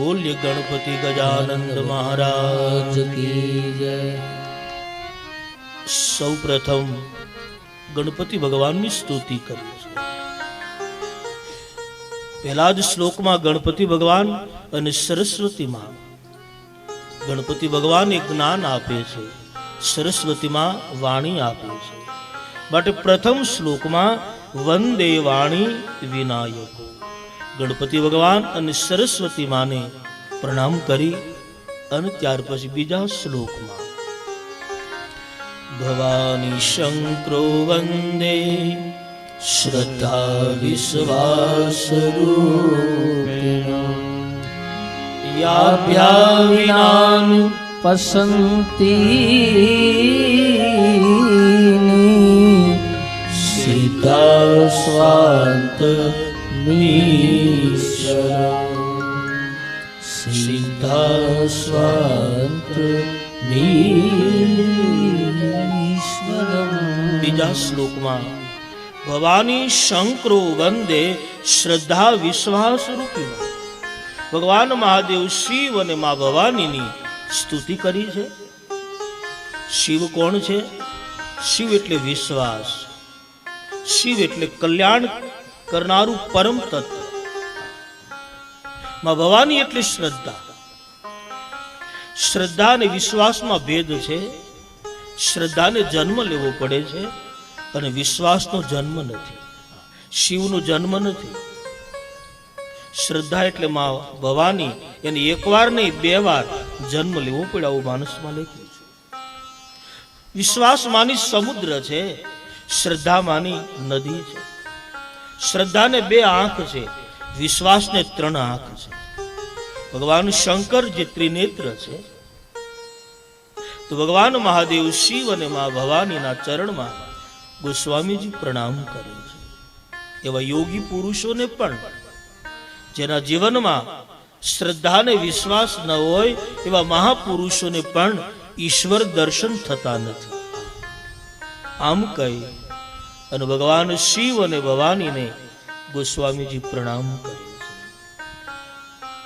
બોલ્ય ગણપતિ ગજાનંદ મહારાજ. કી જય સૌ પ્રથમ ગણપતિ ભગવાનની સ્તુતિ કરી પહેલા જ શ્લોકમાં ગણપતિ ભગવાન અને સરસ્વતી માં ગણપતિ ભગવાન એ જ્ઞાન આપે છે, સરસ્વતીમાં વાણી આપે છે. માટે પ્રથમ શ્લોકમાં વંદે વાણી વિનાયકો. ગણપતિ ભગવાન અને સરસ્વતી માને પ્રણામ કરી અને ત્યાર પછી બીજા શ્લોકમાં. ભવાની શંકરો વંદે, શ્રદ્ધા વિશ્વાસ યાભ્યા વિનાનું પસંતી સીતા સ્વાંત બીજા શ્લોકમાં, ભવાની શંકરો વંદે શ્રદ્ધા વિશ્વાસ રૂપી. ભગવાન મહાદેવ શિવ અને મા ભવાનીની સ્તુતિ કરી છે. શિવ કોણ છે? શિવ એટલે વિશ્વાસ. શિવ એટલે કલ્યાણ કરનારું પરમ તત્વ. માં ભવાની એટલે શ્રદ્ધા. શ્રદ્ધા અને વિશ્વાસમાં ભેદ છે. શ્રદ્ધાને જન્મ લેવો પડે છે અને વિશ્વાસનો જન્મ નથી. શિવનો જન્મ નથી. શ્રદ્ધા એટલે માં ભવાની એને એકવાર નહીં, બે વાર જન્મ લેવો પડે આવું માણસમાં લખ્યું છે. વિશ્વાસ માની સમુદ્ર છે, શ્રદ્ધા માની નદી છે. શ્રદ્ધાને બે આંખ છે, વિશ્વાસને ત્રણ આંખ છે. ભગવાન શંકર જે ત્રિનેત્ર છે, તો ભગવાન મહાદેવ શિવ અને મા ભવાનીના ચરણમાં ગોસ્વામીજી પ્રણામ કરે છે. એવા યોગી પુરુષોને પણ, જેના જીવનમાં શ્રદ્ધાને વિશ્વાસ ન હોય, એવા મહાપુરુષોને પણ ઈશ્વર દર્શન થતા નથી. આમ કહી અને ભગવાન શિવ અને ભવાનીને ગોસ્વામીજી પ્રણામ કરે.